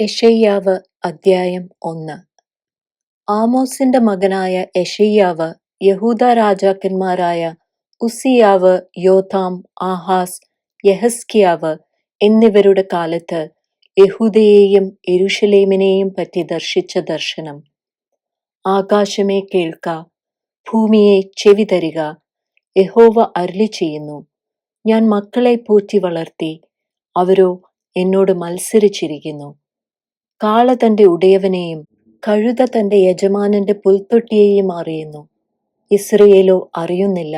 യെശയ്യാവ് അദ്ധ്യായം ഒന്ന്. ആമോസിന്റെ മകനായ യെശയ്യാവ് യഹൂദ രാജാക്കന്മാരായ ഉസിയാവ് യോഥാം ആഹാസ് യഹസ്കിയാവ് എന്നിവരുടെ കാലത്ത് യഹൂദയെയും എരുഷലേമിനെയും പറ്റി ദർശിച്ച ദർശനം. ആകാശമേ കേൾക്ക ഭൂമിയെ ചെവി തരിക യഹോവ അരുളി ചെയ്യുന്നു. ഞാൻ മക്കളെ പോറ്റി വളർത്തി അവരോ എന്നോട് മത്സരിച്ചിരിക്കുന്നു. കാള തന്റെ ഉടയവനെയും കഴുത തന്റെ യജമാനന്റെ പുൽത്തൊട്ടിയെയും അറിയുന്നു. ഇസ്രയേലോ അറിയുന്നില്ല.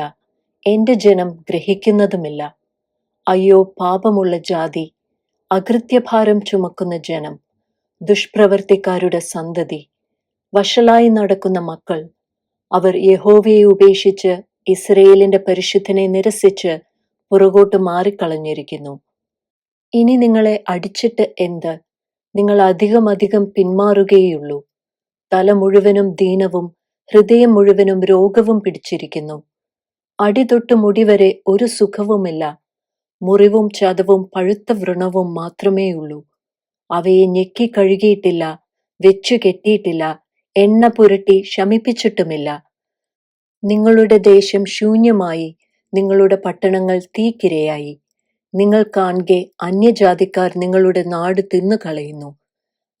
എന്റെ ജനം ഗ്രഹിക്കുന്നതുമില്ല. അയ്യോ പാപമുള്ള ജാതി അകൃത്യഭാരം ചുമക്കുന്ന ജനം ദുഷ്പ്രവർത്തിക്കാരുടെ സന്തതി വഷളായി നടക്കുന്ന മക്കൾ അവർ യഹോവയെ ഉപേക്ഷിച്ച് ഇസ്രയേലിന്റെ പരിശുദ്ധനെ നിരസിച്ച് പുറകോട്ട് മാറിക്കളഞ്ഞിരിക്കുന്നു. ഇനി നിങ്ങളെ അടിച്ചിട്ട് എന്ത്? നിങ്ങൾ അധികമധികം പിന്മാറുകയുള്ളൂ തല മുഴുവനും ദീനവും ഹൃദയം മുഴുവനും രോഗവും പിടിച്ചിരിക്കുന്നു. അടിതൊട്ട് മുടിവരെ ഒരു സുഖവുമില്ല. മുറിവും ചതവും പഴുത്ത വ്രണവും മാത്രമേയുള്ളൂ. അവയെ ഞെക്കി കഴുകിയിട്ടില്ല വെച്ചു കെട്ടിയിട്ടില്ല എണ്ണ പുരട്ടി ശമിപ്പിച്ചിട്ടുമില്ല. നിങ്ങളുടെ ദേശം ശൂന്യമായി നിങ്ങളുടെ പട്ടണങ്ങൾ തീക്കിരയായി. നിങ്ങൾ കാണെ അന്യജാതിക്കാർ നിങ്ങളുടെ നാട് തിന്നു കളയുന്നു.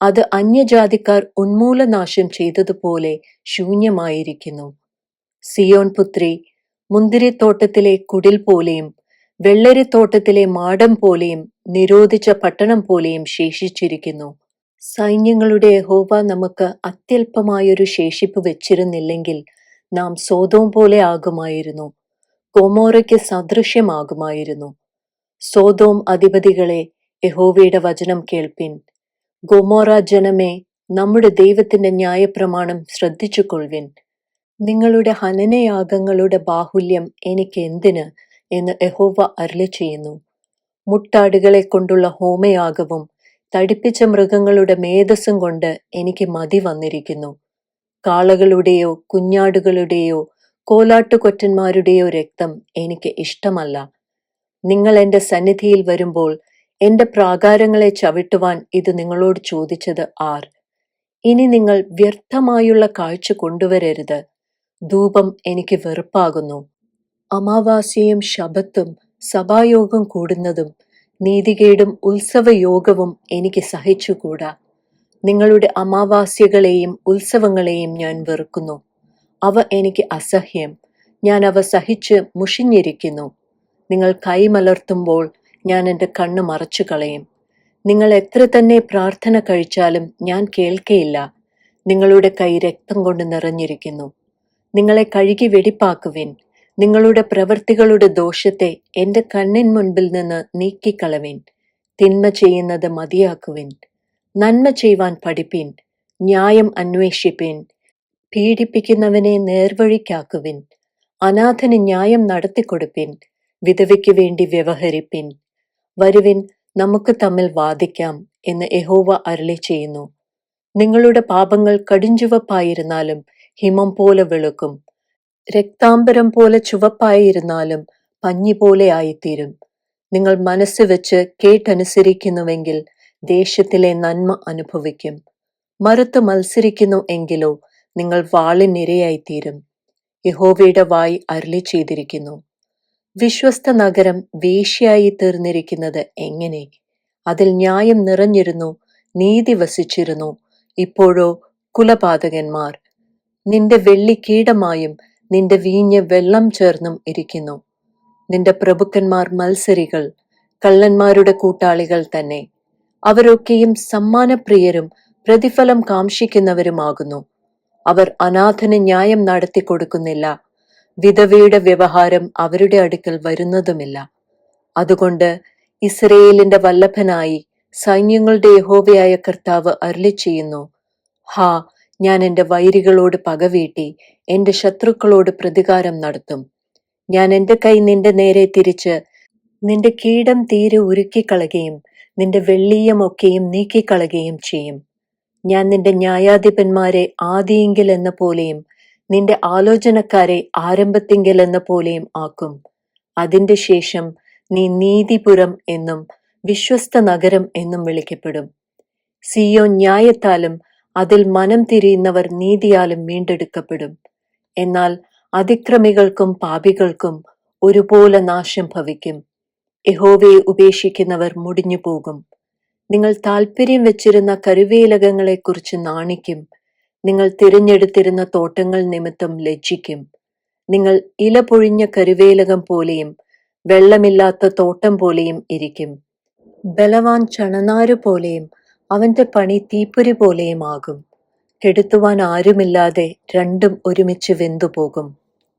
അത് അന്യജാതിക്കാർ ഉന്മൂലനാശം ചെയ്തതുപോലെ ശൂന്യമായിരിക്കുന്നു. സിയോൻ പുത്രി മുന്തിരിത്തോട്ടത്തിലെ കുടിൽ പോലെയും വെള്ളരിത്തോട്ടത്തിലെ മാടം പോലെയും നിരോധിച്ച പട്ടണം പോലെയും ശേഷിച്ചിരിക്കുന്നു. സൈന്യങ്ങളുടെ ഹോവ നമുക്ക് അത്യല്പമായൊരു ശേഷിപ്പ് വെച്ചിരുന്നില്ലെങ്കിൽ നാം സ്വതവും പോലെ ആകുമായിരുന്നു. കൊമോറയ്ക്ക് സദൃശ്യമാകുമായിരുന്നു. സോതോം അധിപതികളെ യഹോവയുടെ വചനം കേൾപ്പിൻ. ഗൊമോറ ജനമേ നമ്മുടെ ദൈവത്തിന്റെ ന്യായപ്രമാണം ശ്രദ്ധിച്ചുകൊള്ളുവിൻ. നിങ്ങളുടെ ഹനനയാഗങ്ങളുടെ ബാഹുല്യം എനിക്ക് എന്തിന് എന്ന് യഹോവ അരുളി ചെയ്യുന്നു. മുട്ടാടുകളെ കൊണ്ടുള്ള ഹോമയാഗവും തടിപ്പിച്ച മൃഗങ്ങളുടെ മേധസ്സും കൊണ്ട് എനിക്ക് മതി വന്നിരിക്കുന്നു. കാളകളുടെയോ കുഞ്ഞാടുകളുടെയോ കോലാട്ടുകൊറ്റന്മാരുടെയോ രക്തം എനിക്ക് ഇഷ്ടമല്ല. നിങ്ങൾ എന്റെ സന്നിധിയിൽ വരുമ്പോൾ എന്റെ പ്രാകാരങ്ങളെ ചവിട്ടുവാൻ ഇത് നിങ്ങളോട് ചോദിച്ചത് ആർ? ഇനി നിങ്ങൾ വ്യർത്ഥമായുള്ള കാഴ്ച കൊണ്ടുവരരുത്. ധൂപം എനിക്ക് വെറുപ്പാകുന്നു. അമാവാസ്യയും ശബത്തും സഭായോഗം കൂടുന്നതും നീതികേടും ഉത്സവയോഗവും എനിക്ക് സഹിച്ചുകൂടാ. നിങ്ങളുടെ അമാവാസ്യകളെയും ഉത്സവങ്ങളെയും ഞാൻ വെറുക്കുന്നു. അവ എനിക്ക് അസഹ്യം. ഞാൻ അവ സഹിച്ച് മുഷിഞ്ഞിരിക്കുന്നു. നിങ്ങൾ കൈമലർത്തുമ്പോൾ ഞാൻ എന്റെ കണ്ണ് മറച്ചു കളയും നിങ്ങൾ എത്ര തന്നെ പ്രാർത്ഥന കഴിച്ചാലും ഞാൻ കേൾക്കയില്ല. നിങ്ങളുടെ കൈ രക്തം കൊണ്ട് നിറഞ്ഞിരിക്കുന്നു. നിങ്ങളെ കഴുകി വെടിപ്പാക്കുവിൻ. നിങ്ങളുടെ പ്രവൃത്തികളുടെ ദോഷത്തെ എന്റെ കണ്ണിൻ മുൻപിൽ നിന്ന് നീക്കിക്കളവിൻ. തിന്മ ചെയ്യുന്നത് മതിയാക്കുവിൻ. നന്മ ചെയ്യുവാൻ പഠിപ്പിൻ. ന്യായം അന്വേഷിപ്പിൻ. പീഡിപ്പിക്കുന്നവനെ നേർവഴിക്കാക്കുവിൻ. അനാഥന് ന്യായം നടത്തിക്കൊടുപ്പിൻ. വിധവയ്ക്ക് വേണ്ടി വ്യവഹരിപ്പിൻ. വരുവിൻ നമുക്ക് തമ്മിൽ വാദിക്കാം എന്ന് യഹോവ അരളി ചെയ്യുന്നു. നിങ്ങളുടെ പാപങ്ങൾ കടിഞ്ചുവപ്പായിരുന്നാലും ഹിമം പോലെ വെളുക്കും. രക്താംബരം പോലെ ചുവപ്പായിരുന്നാലും പഞ്ഞി പോലെ ആയിത്തീരും. നിങ്ങൾ മനസ്സ് വെച്ച് കേട്ടനുസരിക്കുന്നുവെങ്കിൽ ദേശത്തിലെ നന്മ അനുഭവിക്കും. മറുത്ത് മത്സരിക്കുന്നു എങ്കിലോ നിങ്ങൾ വാളിനിരയായിത്തീരും. യഹോവയുടെ വായി അരളി ചെയ്തിരിക്കുന്നു. വിശ്വസ്ത നഗരം വേശ്യായി തീർന്നിരിക്കുന്നത് എങ്ങനെ? അതിൽ ന്യായം നിറഞ്ഞിരുന്നു നീതി വസിച്ചിരുന്നു. ഇപ്പോഴോ കുലപാതകന്മാർ. നിന്റെ വെള്ളി കീടമായും നിന്റെ വീഞ്ഞ് വെള്ളം ചേർന്നും ഇരിക്കുന്നു. നിന്റെ പ്രഭുക്കന്മാർ മത്സരികൾ കള്ളന്മാരുടെ കൂട്ടാളികൾ തന്നെ. അവരൊക്കെയും സമ്മാനപ്രിയരും പ്രതിഫലം കാംക്ഷിക്കുന്നവരുമാകുന്നു. അവർ അനാഥന് ന്യായം നടത്തി കൊടുക്കുന്നില്ല വിധവയുടെ വ്യവഹാരം അവരുടെ അടുക്കൽ വരുന്നതുമില്ല. അതുകൊണ്ട് ഇസ്രയേലിന്റെ വല്ലഭനായി സൈന്യങ്ങളുടെ യഹോവയായ കർത്താവ് അരുളി ചെയ്യുന്നു ഹാ ഞാൻ എന്റെ വൈരികളോട് പകവീട്ടി എന്റെ ശത്രുക്കളോട് പ്രതികാരം നടത്തും. ഞാൻ എന്റെ കൈ നിന്റെ നേരെ തിരിച്ച് നിന്റെ കീടം തീരെ ഉരുക്കിക്കളുകയും നിന്റെ വെള്ളീയമൊക്കെയും നീക്കിക്കളുകയും ചെയ്യും. ഞാൻ നിന്റെ ന്യായാധിപന്മാരെ ആദിയെങ്കിൽ എന്ന പോലെയും നിന്റെ ആലോചനക്കാരെ ആരംഭത്തിങ്കൽ എന്ന പോലെയും ആക്കും. അതിന്റെ ശേഷം നീ നീതിപുരം എന്നും വിശ്വസ്ത നഗരം എന്നും വിളിക്കപ്പെടും. സിയോ ന്യായത്താലും അതിൽ മനം തിരിയുന്നവർ നീതിയാലും വീണ്ടെടുക്കപ്പെടും. എന്നാൽ അതിക്രമികൾക്കും പാപികൾക്കും ഒരുപോലെ നാശം ഭവിക്കും. യഹോവയെ ഉപേക്ഷിക്കുന്നവർ മുടിഞ്ഞു പോകും നിങ്ങൾ താല്പര്യം വെച്ചിരുന്ന കരുവേലകങ്ങളെക്കുറിച്ച് നാണിക്കും. നിങ്ങൾ തിരഞ്ഞെടുത്തിരുന്ന തോട്ടങ്ങൾ നിമിത്തം ലജ്ജിക്കും. നിങ്ങൾ ഇല പൊഴിഞ്ഞ കരുവേലകം പോലെയും വെള്ളമില്ലാത്ത തോട്ടം പോലെയും ഇരിക്കും. ബലവാൻ ചണനാരു പോലെയും അവന്റെ പണി തീപ്പൊരി പോലെയും ആകും. കെടുത്തുവാൻ ആരുമില്ലാതെ രണ്ടും ഒരുമിച്ച് വെന്തുപോകും.